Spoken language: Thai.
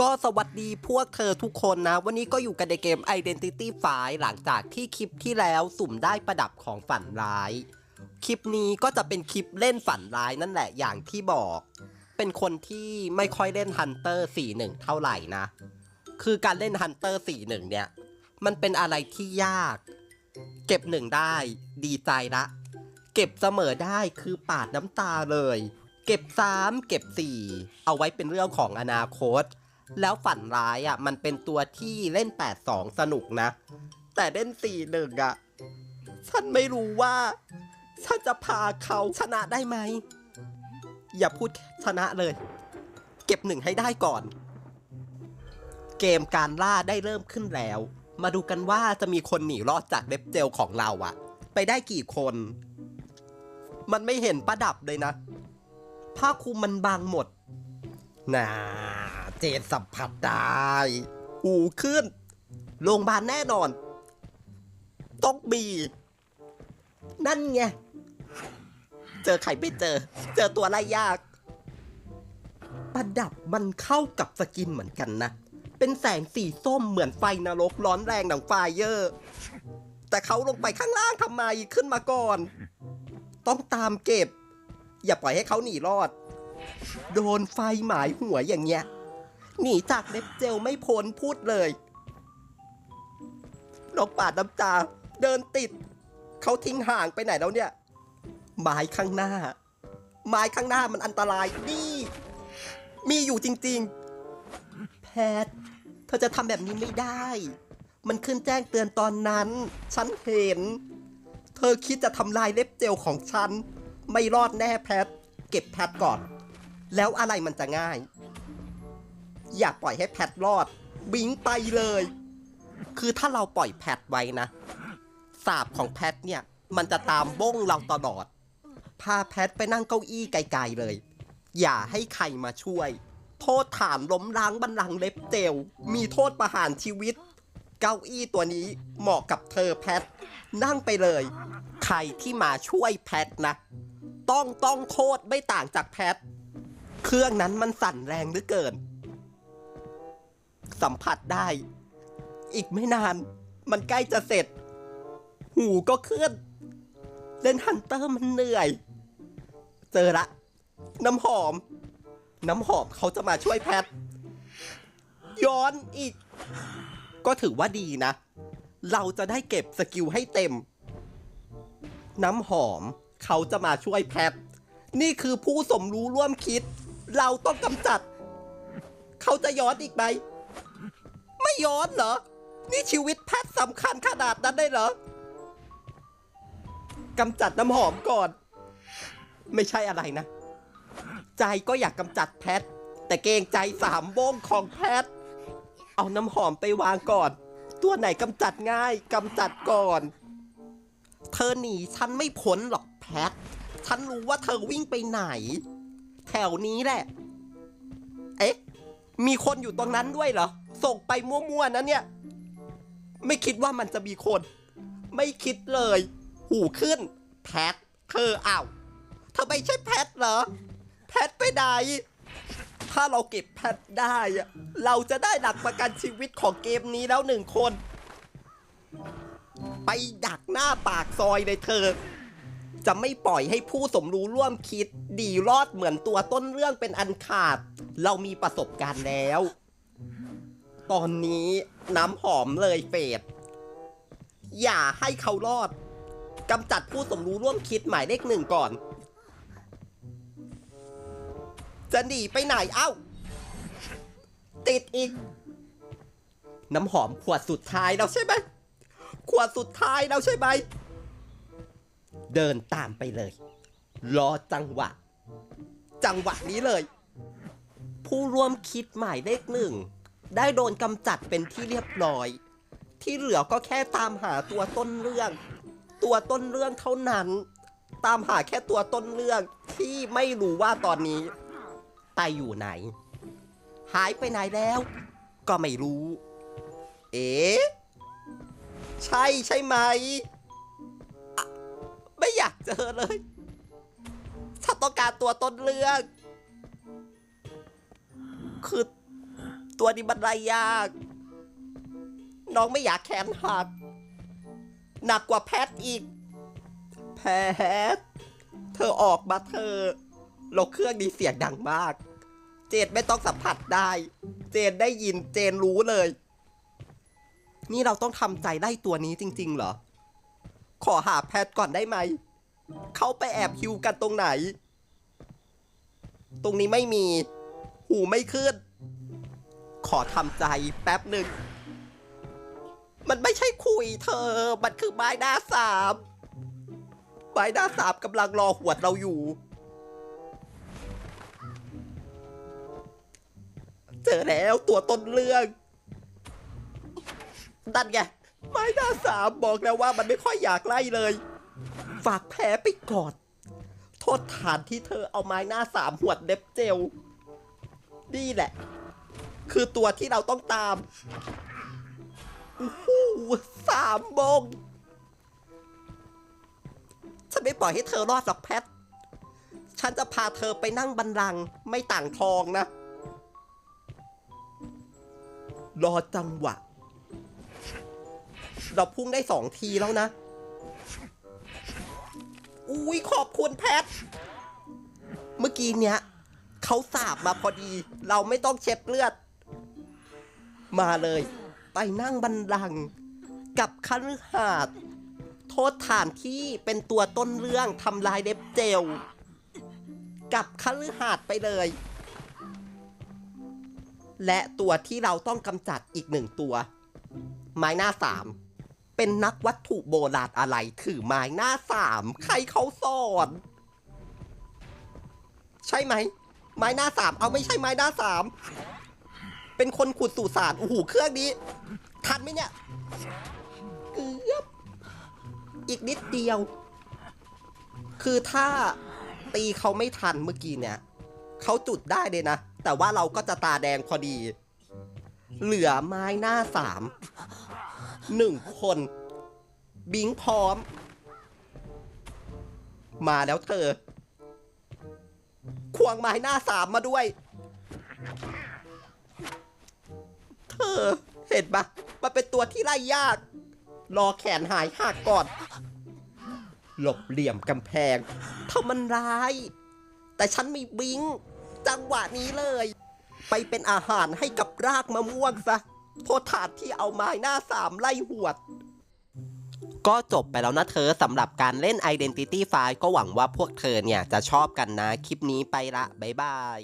ก็สวัสดีพวกเธอทุกคนนะ วันนี้ก็อยู่กันในเกม Identity f i หลังจากที่คลิปที่แล้วสุ่มได้ประดับของฝันร้าย คลิปนี้ก็จะเป็นคลิปเล่นฝันร้ายนั่นแหละอย่างที่บอก เป็นคนที่ไม่ค่อยเล่น Hunter 41 เท่าไหร่นะ คือการเล่น Hunter 41 เนี่ย มันเป็นอะไรที่ยาก เก็บหนึ่งได้ ดีใจละ เก็บเสมอได้คือปาดน้ำตาเลย เก็บ3เก็บ4เอาไว้เป็นเรื่องของอนาคต แล้วฝันร้ายอะ มันเป็นตัวที่เล่น 8-2 สนุกนะ แต่เล่น 4-1 อะ ฉันไม่รู้ว่า ฉันจะพาเขาชนะได้ไหม อย่าพูดชนะเลย เก็บหนึ่งให้ได้ก่อน เกมการล่าได้เริ่มขึ้นแล้ว มาดูกันว่าจะมีคนหนีรอดจากเล็บเจลของเราอะไปได้กี่คน มันไม่เห็นประดับเลยนะ ผ้าคลุมมันบางหมดนา เจนสัมผัสได้หูขึ้น โรงพยาบาลแน่นอน ต้องมี นั่นไง เจอใครไม่เจอ เจอตัวไล่ยาก ประดับมันเข้ากับสกินเหมือนกันนะ เป็นแสงสีส้มเหมือนไฟนรกร้อนแรงดังไฟเยอร์แต่เขาลงไปข้างล่างทำไมขึ้นมาก่อน ต้องตามเก็บ อย่าปล่อยให้เขาหนีรอด โดนไฟหมายหัวอย่างเงี้ย หนีจากเล็บเจลไม่พ้นพูดเลยลองปาดน้ำตา เดินติด เขาทิ้งห่างไปไหนแล้วเนี่ย ไม้ข้างหน้า ไม้ข้างหน้ามันอันตรายนี่ มีอยู่จริง ๆ แพท เธอจะทำแบบนี้ไม่ได้ มันขึ้นแจ้งเตือนตอนนั้น ฉันเห็น เธอคิดจะทำลายเล็บเจลของฉัน ไม่รอดแน่แพท เก็บแพทก่อน แล้วอะไรมันจะง่าย อย่าปล่อยให้แพทรอด บิงไปเลย คือถ้าเราปล่อยแพทไว้นะสาบของแพทเนี่ย มันจะตามบ้งเราตลอด พาแพทไปนั่งเก้าอี้ไกลๆเลย อย่าให้ใครมาช่วย โทษฐานล้มล้างบันลังก์เล็บเจลมีโทษประหารชีวิต เก้าอี้ตัวนี้เหมาะกับเธอแพท นั่งไปเลย ใครที่มาช่วยแพทนะ ต้องต้องโทษไม่ต่างจากแพท เครื่องนั้นมันสั่นแรงเหลือเกิน สัมผัสได้ อีกไม่นาน มันใกล้จะเสร็จ หูก็เคลื่อน เล่นฮันเตอร์มันเหนื่อย เจอละ น้ำหอม น้ำหอมเขาจะมาช่วยแพท ย้อนอีก ก็ถือว่าดีนะ เราจะได้เก็บสกิลให้เต็ม น้ำหอมเขาจะมาช่วยแพท นี่คือผู้สมรู้ร่วมคิด เราต้องกำจัด เขาจะย้อนอีกไหม ย้อนเหรอ นี่ชีวิตแพทย์สำคัญขนาดนั้นได้เหรอกำจัดน้ำหอมก่อน ไม่ใช่อะไรนะ ใจก็อยากกำจัดแพท แต่เกงใจสามโบ้งของแพท เอาน้ำหอมไปวางก่อน ตัวไหนกำจัดง่ายกำจัดก่อน เธอหนีฉันไม่พ้นหรอกแพท ฉันรู้ว่าเธอวิ่งไปไหน แถวนี้แหละ เอ๊ะ มีคนอยู่ตรงนั้นด้วยเหรอ ส่งไปมั่วๆนะเนี่ย ไม่คิดว่ามันจะมีคน ไม่คิดเลย หูขึ้น แพทเธออ้าวเธอไม่ใช่แพทเหรอ แพทไปไหนถ้าเราเก็บแพทได้อะเราจะได้หลักประกันชีวิตของเกมนี้แล้วหนึ่งคน ไปดักหน้าปากซอยเลยเธอ จะไม่ปล่อยให้ผู้สมรู้ร่วมคิด ดีรอดเหมือนตัวต้นเรื่องเป็นอันขาด เรามีประสบการณ์แล้ว ตอนนี้น้ำหอมเลยเฟดอย่าให้เขารอดกำจัดผู้สมรู้ร่วมคิดหมายเลขหนึ่งก่อน จะหนีไปไหนเอ้า ติดอีก น้ำหอมขวดสุดท้ายแล้วใช่ไหมขวดสุดท้ายแล้วใช่ไหมเดินตามไปเลย รอจังหวะ จังหวะนี้เลย ผู้ร่วมคิดหมายเลขหนึ่ง ได้โดนกำจัดเป็นที่เรียบร้อย ที่เหลือก็แค่ตามหาตัวต้นเรื่อง ตัวต้นเรื่องเท่านั้น ตามหาแค่ตัวต้นเรื่องที่ไม่รู้ว่าตอนนี้ตายอยู่ไหน หายไปไหนแล้ว ก็ไม่รู้ เอ๊ใช่ใช่ไหม ไม่อยากเจอเลยฉันต้องการตัวต้นเรื่อง คือ ตัวนี้มันไรยาก น้องไม่อยากแขนหัก หนักกว่าแพทอีก แพท เธอออกมาเธอลกเครื่องนี้เสียงดังมาก เจนไม่ต้องสัมผัสได้ เจนได้ยินเจนรู้เลย นี่เราต้องทำใจไล่ตัวนี้จริง ๆ เหรอ ขอหาแพทก่อนได้ไหม เขาไปแอบฮิวกันตรงไหน ตรงนี้ไม่มี หูไม่ขึ้น ขอทำใจแป๊บหนึ่ง มันไม่ใช่คุยเธอ มันคือไม้หน้าสามไม้หน้าสามกำลังรอหวดเราอยู่ เจอแล้วตัวต้นเรื่องนั่นไงไม้หน้าสามบอกแล้วว่ามันไม่ค่อยอยากไล่เลย ฝากแผลไปก่อน โทษฐานที่เธอเอาไม้หน้าสามหวดเล็บเจลนี่แหละ คือตัวที่เราต้องตามโอ้โหสามมงฉันไม่ปล่อยให้เธอรอดหรอกแพท ฉันจะพาเธอไปนั่งบันลังไม่ต่างทองนะ รอจังหวะ เราพุ่งได้สองทีแล้วนะ อุ้ยขอบคุณแพท เมื่อกี้เนี้ยเขาสาบมาพอดี เราไม่ต้องเช็ดเลือด มาเลย ไปนั่งบันลัง กับคันหาดโทษฐานที่เป็นตัวต้นเรื่องทำลายเด็บเจล กับคันหาดไปเลย และตัวที่เราต้องกำจัดอีกหนึ่งตัว ไม้หน้าสามเป็นนักวัตถุโบราณอะไรถือไม้หน้าสามใครเขาสอนใช่ไหม ไม้หน้าสามเอาไม่ใช่ไม้หน้าสาม เป็นคนขุดสู่สารโอ้โหเครื่องนี้ ทันไหมเนี่ยเกือบอีกนิดเดียว คือถ้าตีเขาไม่ทันเมื่อกี้เนี่ยเขาจุดได้เลยนะ แต่ว่าเราก็จะตาแดงพอดี เหลือไม้หน้าสามหนึ่งคน บิงพร้อม มาแล้วเธอ ควงไม้หน้าสามมาด้วย อ เห็นปะมันเป็นตัวที่ไล่ยาก รอแขนหายหักก่อน หลบเหลี่ยมกำแพงเธอมันร้าย แต่ฉันมีบิง จังหวะนี้เลย ไปเป็นอาหารให้กับรากมะม่วงซะโทษฐานที่เอาไม้หน้าสามไล่หวด ก็จบไปแล้วนะเธอสำหรับการเล่น Identity 5ก็หวังว่าพวกเธอเนี่ยจะชอบกันนะ คลิปนี้ไปละ บ๊ายบาย